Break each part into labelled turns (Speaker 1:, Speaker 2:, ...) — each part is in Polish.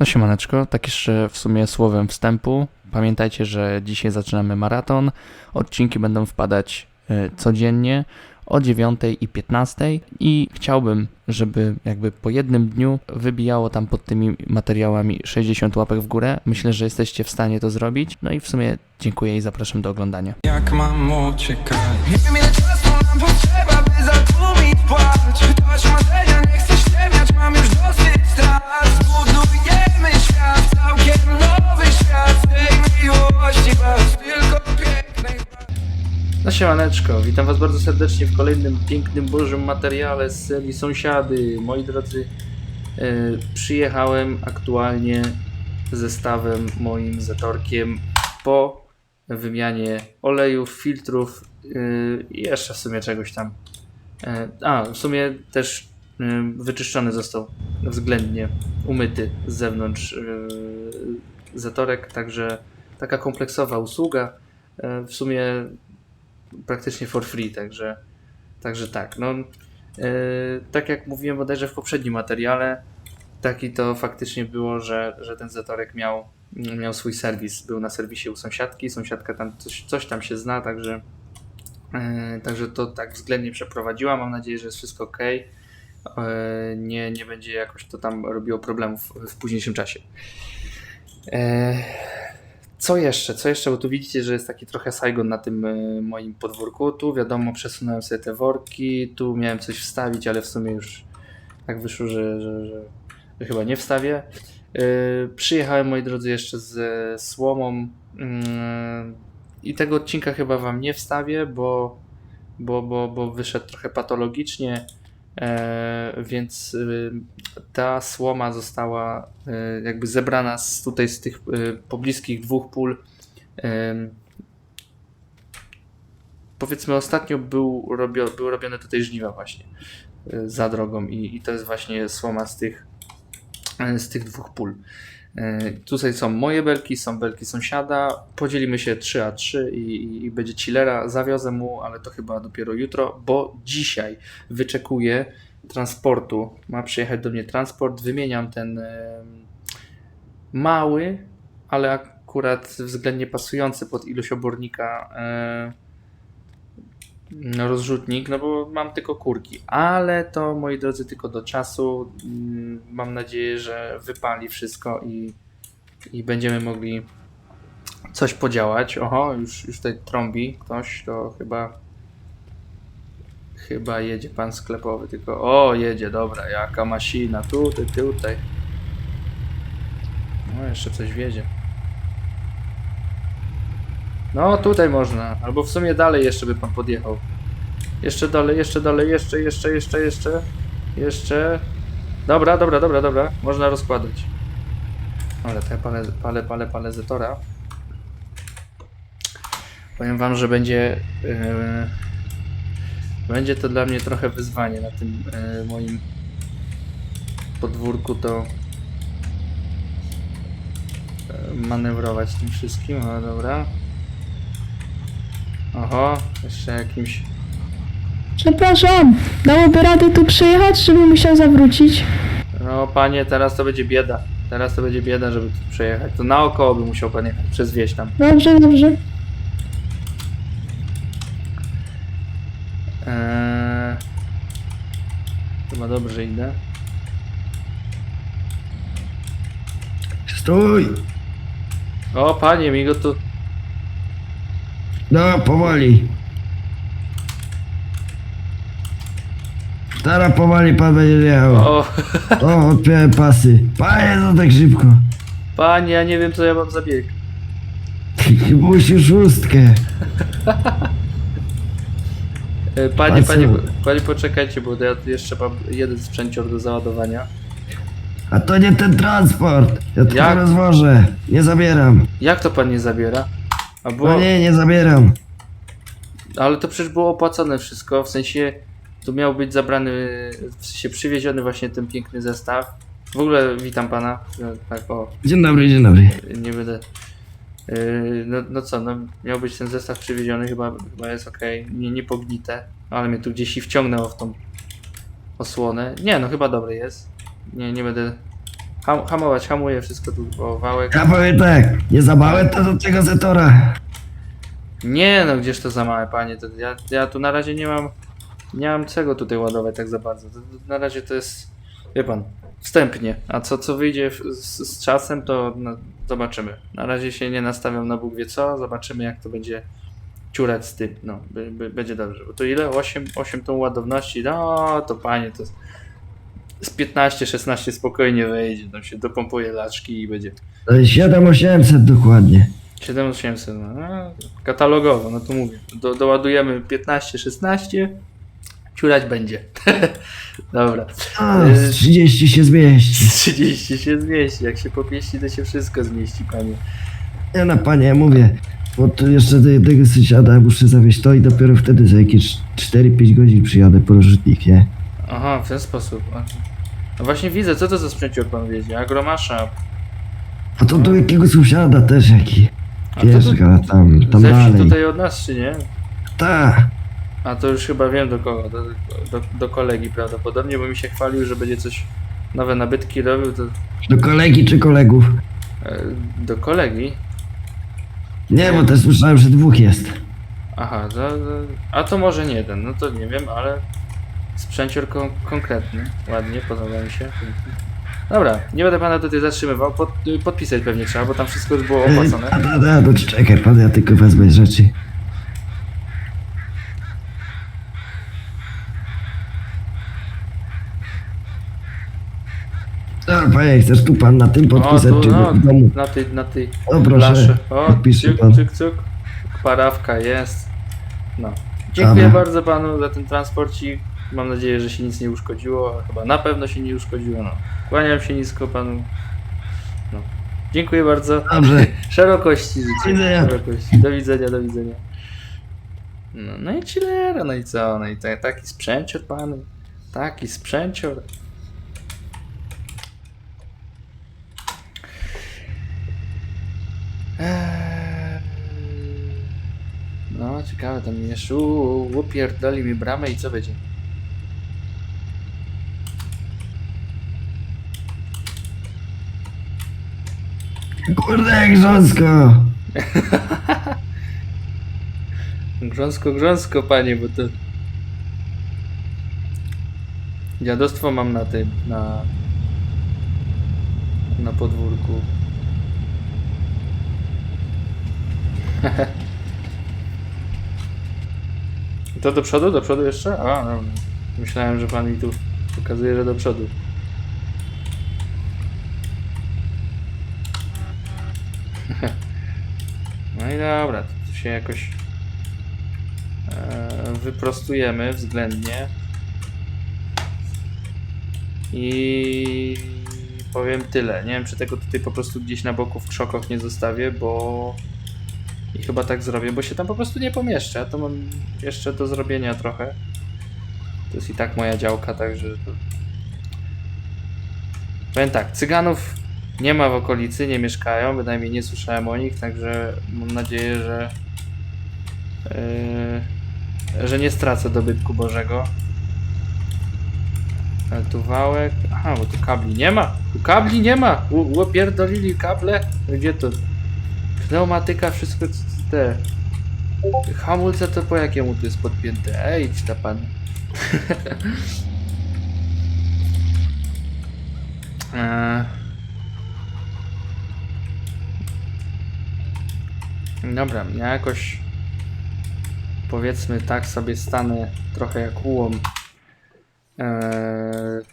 Speaker 1: No siemaneczko, tak jeszcze w sumie słowem wstępu. Pamiętajcie, że dzisiaj zaczynamy maraton. Odcinki będą wpadać e, codziennie o 9 i 15 i chciałbym, żeby jakby po jednym dniu wybijało tam pod tymi materiałami 60 łapek w górę. Myślę, że jesteście w stanie to zrobić. No i w sumie dziękuję i zapraszam do oglądania.
Speaker 2: Jak mam uciekać? Nie wiem ile czasu nam potrzeba, by zatłumić płacz Ktoś marzenia, nie chcę ściemniać, mam już dosyć strat
Speaker 1: No siemaneczko, witam was bardzo serdecznie w kolejnym pięknym Bożym materiale z serii Sąsiady. Moi drodzy, e, przyjechałem aktualnie zestawem moim Zetorkiem po wymianie olejów, filtrów e, i jeszcze w sumie czegoś tam. E, a, w sumie też wyczyszczony został względnie, umyty z zewnątrz e, Zetorek, także taka kompleksowa usługa. E, W sumie praktycznie for free, także, także tak. No, e, tak jak mówiłem bodajże w poprzednim materiale, taki to faktycznie było, że, że ten Zetorek miał, miał swój serwis. Był na serwisie u sąsiadki, sąsiadka tam coś, coś tam się zna, także, także to tak względnie przeprowadziła. Mam nadzieję, że jest wszystko ok. Nie, nie będzie jakoś to tam robiło problemów w późniejszym czasie. E, co jeszcze? Co jeszcze? Bo tu widzicie, że jest taki trochę Saigon na tym e, moim podwórku. Tu wiadomo, przesunąłem sobie te worki. Tu miałem coś wstawić, ale w sumie już tak wyszło, że, że, że, że chyba nie wstawię. E, przyjechałem, moi drodzy, jeszcze ze słomą. Mm, I tego odcinka chyba wam nie wstawię, bo, bo, bo, bo wyszedł trochę patologicznie. E, więc y, ta słoma została y, jakby zebrana z, tutaj z tych y, pobliskich dwóch pól. Powiedzmy, ostatnio był, robio, robione tutaj żniwa właśnie za drogą i, i to jest właśnie słoma z tych, z tych dwóch pól. Y, Tutaj są moje belki, są belki sąsiada. Podzielimy się 3A3 i, i, będzie chillera. Zawiozę mu, ale to chyba dopiero jutro, bo dzisiaj wyczekuję transportu. Ma przyjechać do mnie transport. Wymieniam ten em, mały, ale akurat względnie pasujący pod ilość obornika e, rozrzutnik, no bo mam tylko kurki. Ale to, moi drodzy, tylko do czasu. Mam nadzieję, że wypali wszystko i, i będziemy mogli coś podziałać. Oho, już, już tutaj trąbi ktoś, to chyba chyba jedzie pan sklepowy, tylko o, jedzie, dobra, jaka masina, tutaj, tutaj. No, jeszcze coś wiedzie. No, tutaj można, albo w sumie dalej jeszcze by pan podjechał. Jeszcze dalej, jeszcze dalej, jeszcze, jeszcze, jeszcze, jeszcze, jeszcze. Dobra, dobra, dobra, dobra, można rozkładać. Ale ja palę, palę, palę, palę Zetora. Powiem wam, że będzie... Yy, będzie to dla mnie trochę wyzwanie na tym e, moim podwórku to e, manewrować tym wszystkim, no dobra. Oho, jeszcze jakimś...
Speaker 3: Przepraszam, dałoby radę tu przyjechać, czy bym musiał zawrócić?
Speaker 1: No panie, teraz to będzie bieda. Teraz to będzie bieda, żeby tu przejechać. To naokoło by musiał pan jechać, przez wieś tam.
Speaker 3: Dobrze, dobrze.
Speaker 1: Eee, chyba dobrze idę.
Speaker 4: Stój!
Speaker 1: O panie, mi go tu...
Speaker 4: No, powoli. Teraz powoli pan będzie jechał.
Speaker 1: O,
Speaker 4: O, odpiąłem pasy. Panie, no tak szybko.
Speaker 1: panie, ja nie wiem co ja mam za bieg.
Speaker 4: Musisz szóstkę.
Speaker 1: E, Panie, panie, panie, poczekajcie, bo ja jeszcze mam jeden sprzęcior do załadowania.
Speaker 4: A to nie ten transport. Ja tylko
Speaker 1: Jak?
Speaker 4: rozwożę. Nie zabieram.
Speaker 1: Jak to pan nie zabiera? A było,
Speaker 4: No nie, nie zabieram.
Speaker 1: ale to przecież było opłacone wszystko, w sensie tu miał być zabrany, w sensie przywieziony właśnie ten piękny zestaw. W ogóle witam pana, tak o,
Speaker 4: Dzień dobry, dzień dobry.
Speaker 1: nie będę... e, No, no co, no miał być ten zestaw przywieziony, chyba, chyba jest ok, nie, nie pognite, ale mnie tu gdzieś i wciągnęło w tą osłonę. Nie, no chyba dobry jest. Nie, nie będę Ham, hamować, hamuję wszystko tu, o, wałek.
Speaker 4: Ja powiem tak, nie za małe to do tego Zetora.
Speaker 1: Nie no, gdzież to za małe, panie, to ja, ja tu na razie nie mam, nie mam czego tutaj ładować tak za bardzo. Na razie to jest, wie pan, wstępnie, a co, co wyjdzie z, z czasem, to zobaczymy. Na razie się nie nastawiam na Bóg wie co, zobaczymy jak to będzie ciurać z tym, no, by, by, będzie dobrze. Bo to ile? 8, 8 tą ładowności, no to panie, to z 15-16 spokojnie wejdzie, tam się dopompuje laczki i będzie.
Speaker 4: To jest 7800 dokładnie.
Speaker 1: 7800, no, no, katalogowo, no to mówię. Do, doładujemy 15-16, ciurać będzie. Dobra.
Speaker 4: A,
Speaker 1: Y-
Speaker 4: z 30 się zmieści.
Speaker 1: 30 się zmieści, jak się popieści, to się wszystko zmieści, panie.
Speaker 4: Nie no panie, ja mówię, bo tu jeszcze do jednego sąsiada muszę zawieźć to i dopiero wtedy za jakieś 4-5 godzin przyjadę po rozrzutnik, nie?
Speaker 1: Aha, w ten sposób. No właśnie widzę, co to za sprzęcior pan wiedzie? Agromasza.
Speaker 4: A to do jakiego sąsiada też jaki.
Speaker 1: A to
Speaker 4: Wiesz,
Speaker 1: tu-
Speaker 4: tam, tam
Speaker 1: Ze wsi
Speaker 4: dalej.
Speaker 1: tutaj od nas, czy nie?
Speaker 4: Ta,
Speaker 1: A to już chyba wiem do kogo, do, do, do kolegi prawdopodobnie, bo mi się chwalił, że będzie coś, nowe nabytki robił, to
Speaker 4: do kolegi czy kolegów.
Speaker 1: e, do kolegi.
Speaker 4: Nie, bo też słyszałem, że dwóch jest.
Speaker 1: Aha, to, to, a to może nie jeden, no to nie wiem, ale sprzęcior kon konkretny, ładnie, podoba mi się. Dobra, nie będę pana tutaj zatrzymywał, pod, podpisać pewnie trzeba, bo tam wszystko już było
Speaker 4: A,
Speaker 1: opłacone.
Speaker 4: a, a, to czekaj pan, ja tylko wezmę rzeczy. Dobra, panie, chcesz tu pan na tym podpisać,
Speaker 1: tu,
Speaker 4: czy
Speaker 1: no,
Speaker 4: w domu?
Speaker 1: na tej, na tej
Speaker 4: O, proszę,
Speaker 1: blasze. O,
Speaker 4: podpisze
Speaker 1: cyk,
Speaker 4: pan.
Speaker 1: cyk, cyk. Parawka jest. No. Dziękuję
Speaker 4: Dobra.
Speaker 1: bardzo panu za ten transporcik. Mam nadzieję, że się nic nie uszkodziło, a chyba na pewno się nie uszkodziło. No. Kłaniam się nisko panu. No. Dziękuję bardzo.
Speaker 4: Dobrze,
Speaker 1: Szerokości życzę.
Speaker 4: Do widzenia.
Speaker 1: Szerokości. Do widzenia, do widzenia. No, no i chillera, no i co? No i ta, taki sprzęcior panu. Taki sprzęcior. Eee, No, ciekawe, tam uuu, upierdoli mi bramę i co będzie?
Speaker 4: kurde, jak grząsko.
Speaker 1: Grząsko, grząsko, panie, bo to... Dziadostwo mam na tym, na... Na podwórku. To do przodu? Do przodu jeszcze? A, no. Myślałem, że pan mi tu pokazuje, że do przodu. No i dobra, to się jakoś e, wyprostujemy względnie. I powiem tyle. Nie wiem, czy tego tutaj po prostu gdzieś na boku w krzokach nie zostawię, bo i chyba tak zrobię, bo się tam po prostu nie pomieszczę. To mam jeszcze do zrobienia trochę. To jest i tak moja działka, także. Powiem tak, cyganów nie ma w okolicy, nie mieszkają, bynajmniej nie słyszałem o nich, także mam nadzieję, że yy, że nie stracę dobytku Bożego. Ale tu wałek. Aha, bo tu kabli nie ma. Tu kabli nie ma. Łopierdolili kable. Gdzie to? Pneumatyka, wszystko te. Hamulce to po jakiemu tu jest podpięte? Ej, idź ta pan. eee. Dobra, ja jakoś powiedzmy tak sobie stanę trochę jak ułom eee,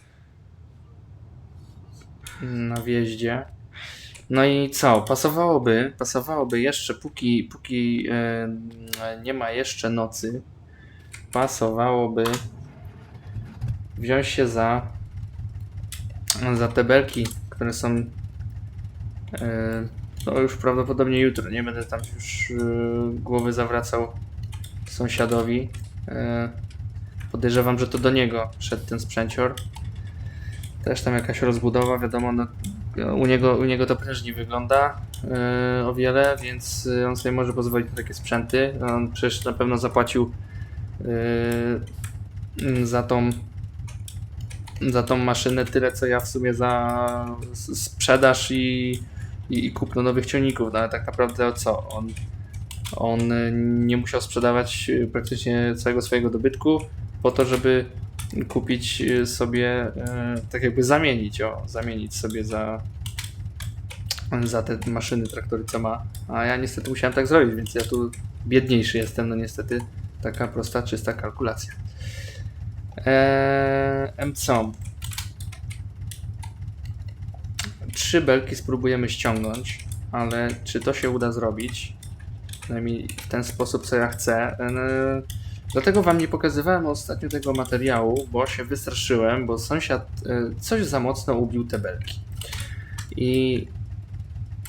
Speaker 1: na wjeździe. No i co? Pasowałoby, pasowałoby jeszcze, póki, póki e, nie ma jeszcze nocy, pasowałoby wziąć się za, za te belki, które są no już prawdopodobnie jutro. Nie będę tam już e, głowy zawracał sąsiadowi. E, podejrzewam, że to do niego szedł ten sprzęcior. Też tam jakaś rozbudowa, wiadomo, no, u, niego, u niego to prężniej wygląda e, o wiele, więc e, on sobie może pozwolić na takie sprzęty. On przecież na pewno zapłacił e, za tą za tą maszynę tyle, co ja w sumie za sprzedaż i, i, i kupno nowych ciągników. No ale tak naprawdę co? On, on nie musiał sprzedawać praktycznie całego swojego dobytku po to, żeby kupić y, sobie, y, tak jakby zamienić, o, zamienić sobie za, za te maszyny, traktory, co ma. A ja niestety musiałem tak zrobić, więc ja tu biedniejszy jestem, no niestety taka prosta, czysta kalkulacja. Eee, co? Trzy belki spróbujemy ściągnąć, ale czy to się uda zrobić? Przynajmniej w ten sposób, co ja chcę. Eee, dlatego wam nie pokazywałem ostatnio tego materiału, bo się wystraszyłem, bo sąsiad e, coś za mocno ubił te belki. I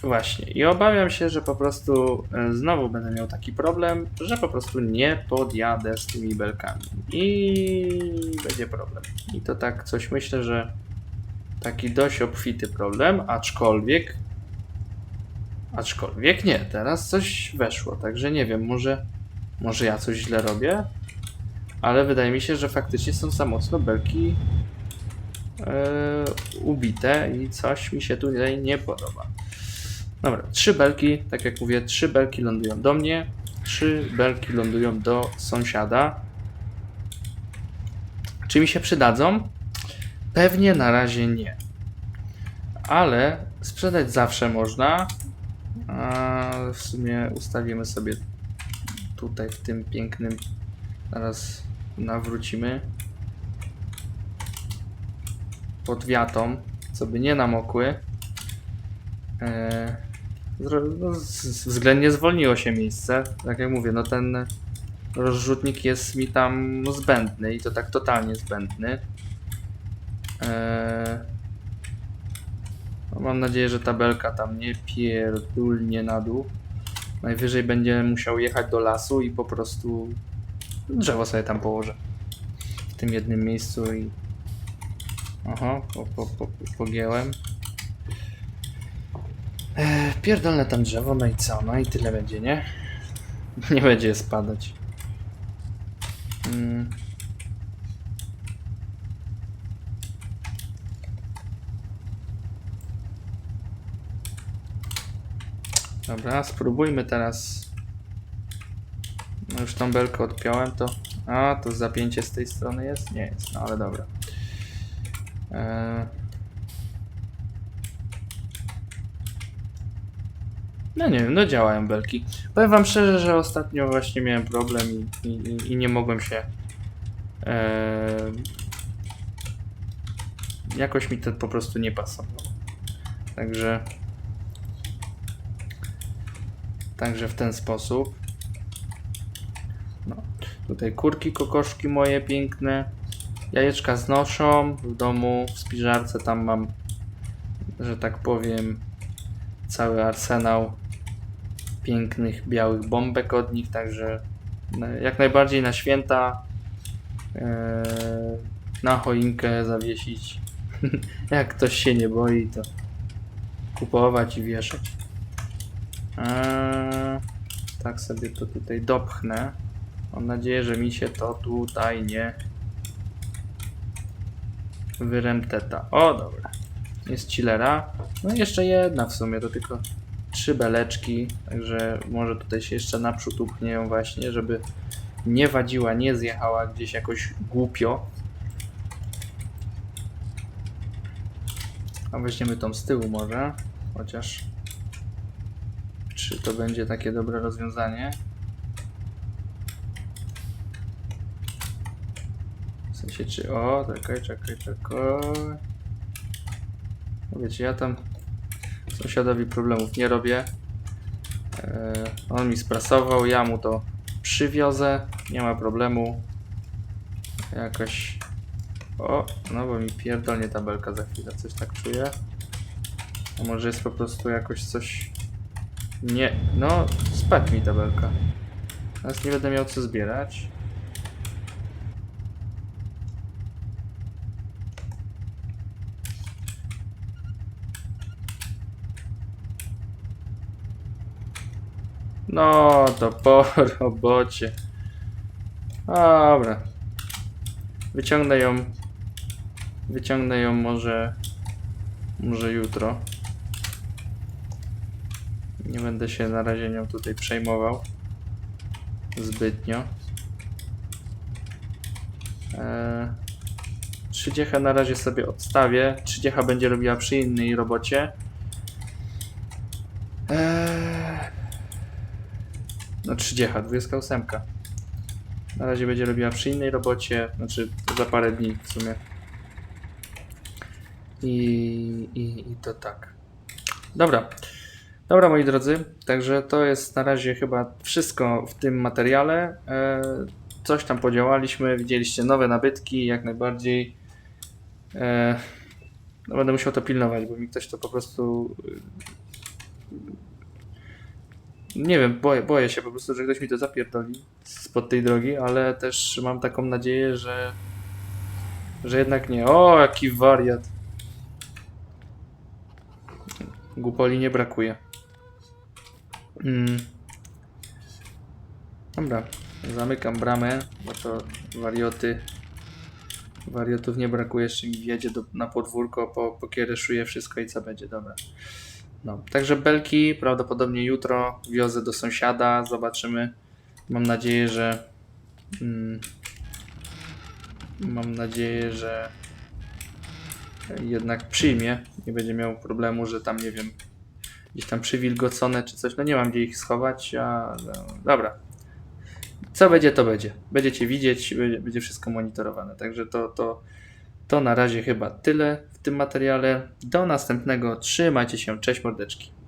Speaker 1: Właśnie. I obawiam się, że po prostu e, znowu będę miał taki problem, że po prostu nie podjadę z tymi belkami. I będzie problem. I to tak coś myślę, że taki dość obfity problem, aczkolwiek. Aczkolwiek nie, teraz coś weszło, także nie wiem, może, może ja coś źle robię, ale wydaje mi się, że faktycznie są za mocno belki e, ubite i coś mi się tutaj nie podoba. Dobra, trzy belki, tak jak mówię, trzy belki lądują do mnie, trzy belki lądują do sąsiada. Czy mi się przydadzą? Pewnie na razie nie. Ale sprzedać zawsze można. A w sumie ustawimy sobie tutaj w tym pięknym. Zaraz nawrócimy. Pod wiatą, co by nie namokły. Zro- no, względnie zwolniło się miejsce. Tak jak mówię, no ten rozrzutnik jest mi tam no, zbędny i to tak totalnie zbędny. Eee, no, mam nadzieję, że tabelka tam nie pierdulnie na dół. Najwyżej będzie musiał jechać do lasu i po prostu drzewo sobie tam położę. W tym jednym miejscu i... Oho, po, po, po. Eee, pierdolne tam drzewo, no i co? No i tyle będzie, nie? Nie będzie spadać. Mm. Dobra, spróbujmy teraz. No już tą belkę odpiąłem, to... A, to zapięcie z tej strony jest? Nie jest, no ale dobra. Eee... No nie wiem, no działają belki. Powiem wam szczerze, że ostatnio właśnie miałem problem i, i, i nie mogłem się. E, jakoś mi to po prostu nie pasowało. Także. Także w ten sposób. No. Tutaj kurki, kokoszki moje piękne. Jajeczka znoszą w domu, w spiżarce tam mam, że tak powiem, cały arsenał pięknych białych bombek od nich, także jak najbardziej na święta e, na choinkę zawiesić. jak ktoś się nie boi, to kupować i wieszać. Eee, tak sobie to tutaj dopchnę. Mam nadzieję, że mi się to tutaj nie wyremteta. O, dobra. Jest chillera. No i jeszcze jedna w sumie, to tylko trzy beleczki, także może tutaj się jeszcze naprzód upchnieją właśnie, żeby nie wadziła, nie zjechała gdzieś jakoś głupio. A weźmiemy tą z tyłu może, chociaż czy to będzie takie dobre rozwiązanie? W sensie czy... O, czekaj, czekaj, czekaj. Wiecie, ja tam sąsiadowi problemów nie robię. E, on mi sprasował, ja mu to przywiozę, nie ma problemu. Jakoś... O, no bo mi pierdolnie tabelka za chwilę, coś tak czuję. A może jest po prostu jakoś coś... Nie, no spadł mi tabelka. Teraz nie będę miał co zbierać. No, to po robocie. Dobra. Wyciągnę ją Wyciągnę ją może, może jutro. Nie będę się na razie nią tutaj przejmował zbytnio. Eee, na razie sobie odstawię. Trzydziecha będzie robiła przy innej robocie. Eee, no trzydziecha, 28. Na razie będzie robiła przy innej robocie, znaczy za parę dni w sumie. I, i, i to tak. Dobra. Dobra, moi drodzy, także to jest na razie chyba wszystko w tym materiale. E, coś tam podziałaliśmy, widzieliście nowe nabytki, jak najbardziej. E, no będę musiał to pilnować, bo mi ktoś to po prostu. y, Nie wiem, boję, boję się po prostu, że ktoś mi to zapierdoli spod tej drogi, ale też mam taką nadzieję, że. że jednak nie. O, jaki wariat. Głupoli nie brakuje. Mm. Dobra, zamykam bramę, bo to warioty. Wariotów nie brakuje, jeszcze mi wjedzie do, na podwórko, po, pokiereszuje wszystko i co będzie, dobra. No, także belki prawdopodobnie jutro wiozę do sąsiada, zobaczymy. Mam nadzieję, że. Mm, mam nadzieję, że jednak przyjmie. Nie będzie miał problemu, że tam nie wiem, gdzieś tam przywilgocone czy coś. No nie mam gdzie ich schować, a no, dobra. Co będzie, to będzie. Będziecie widzieć, będzie, będzie wszystko monitorowane. Także to, to, to na razie chyba tyle w tym materiale. Do następnego. Trzymajcie się. Cześć mordeczki.